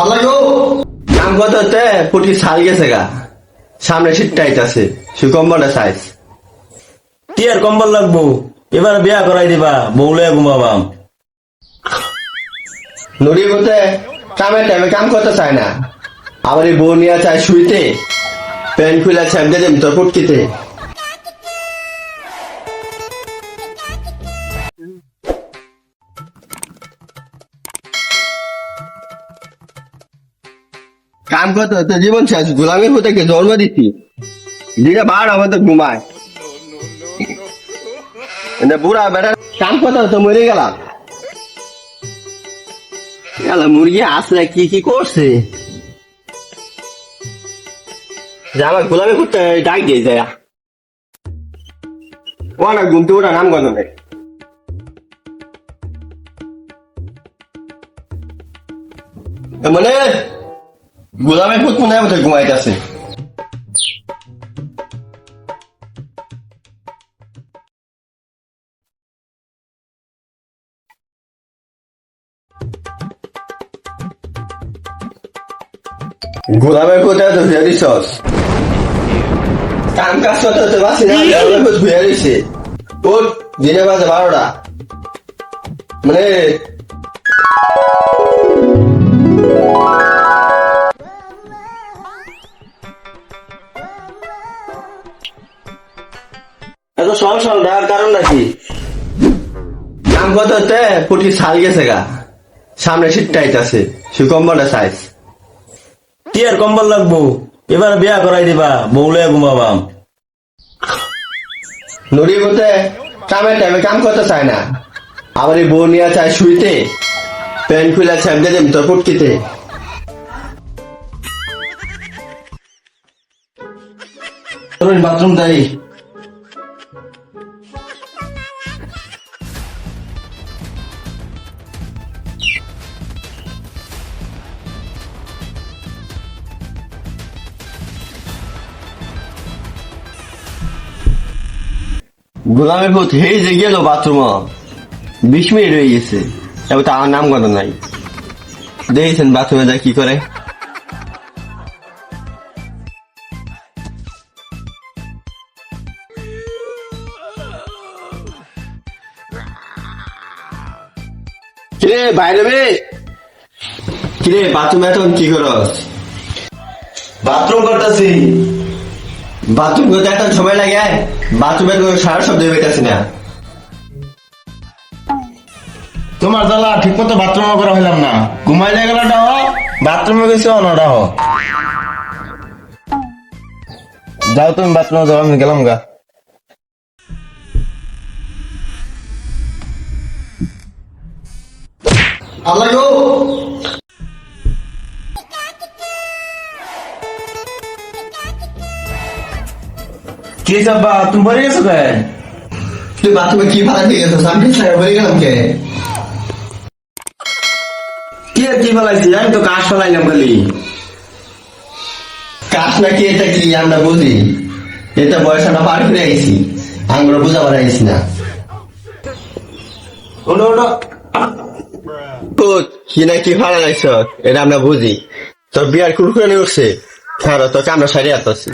আল্লাহ গো। কাম করতে পুটি ছাল গেছে গা। সামনে শীতটা আইতাছে সুকম্বলটা সাইজ কি আর কম্বল লাগবো? এবার বিয়া করাই দিবা বউলে ঘুমাবাম নুরি বলতে কামের টাইমে কাম করতে চায় না। আবার এই বউ নিয়ে চায় শুইতে। প্যান্ট খুলে ছ্যামকে দেম তোর পুটকিতে। কাম করতে তো জীবন শেষ। গোলামের হতে জন্ম দিচ্ছি দিনে বার আমাদের ঘুমায়। বুড়া বেটা কাম করতে তো মরে গেলাম। মুরগি আসলে কি কি করছে? আমার গোলামে করতে ডাক দিয়ে যায়। ও না ঘুমতে ওটা নাম গন্ধ নেই। মানে? গোলামে পুত মনে হয় ঘুমাইতেছে গোলামের কোথায় তো ধুয়ে দিছস কাম কাজ করতে তো বাসি না গোলামের কোথায় ধুয়ে দিছে ওর দিনে বাজে বারোটা মানে এত সব দেওয়ার কারণ নাকি কাম করতে হতে পুটি ছাল গেছে গা। সামনে শীতটা আইতাছে সুকম্বলটা সাইজ কি আর কম্বল লাগবো? এবার বিয়া করাই দিবা বউলে ঘুমাবাম। নুরি বলতে কামের টাইমে কাম করতে চায় না। আবার এই বউ নিয়ে চায় শুইতে। প্যান্ট খুলে ছ্যামকে দেম তোর পুটকিতে। বাথরুম তাই গোলামের পুত হেই যে গেল বাথরুম। বিশ মিনিট হয়ে গেছে। এবার তো আমার নাম গন্ধ নাই। দেখেছেন বাথরুমে যা কি করে? কিরে, বাইরে বে? কিরে, বাথরুমে এখন কি করস? বাথরুম করতেছি। বাথরুম করতে এখন সময় লাগে বাথরুমের কোনো সারা শব্দ বেটাছি না। তোমার জ্বালা ঠিক মতো বাথরুম করা হইলাম না। ঘুমাইলে গেলাটা হ বাথরুমে গেছে অনটা হ যাও তুমি বাথরুমে যাও আমি গেলাম গা। আল্লাহ গো। কি যাবা তুমি বলে গেছো কে? তুই বাথরুমে কি ভাড়া দিয়ে গেছো? আমি সারা বলে গেলাম কে? কি কি ফেলাইছি আমি তো কাজ ফেলাইলাম খালি। নাকি এটা কি আমরা বুঝি? এটা বয়সটা পার করে আইছি। আমরা বুঝাবার আইছি না। ওটা ওটা কি না কি ভাড়া এটা আমরা বুঝি। তোর বিয়ার কুরকুরে নিয়ে উঠছে। খারো তোকে আমরা সারিয়ে আসতেছি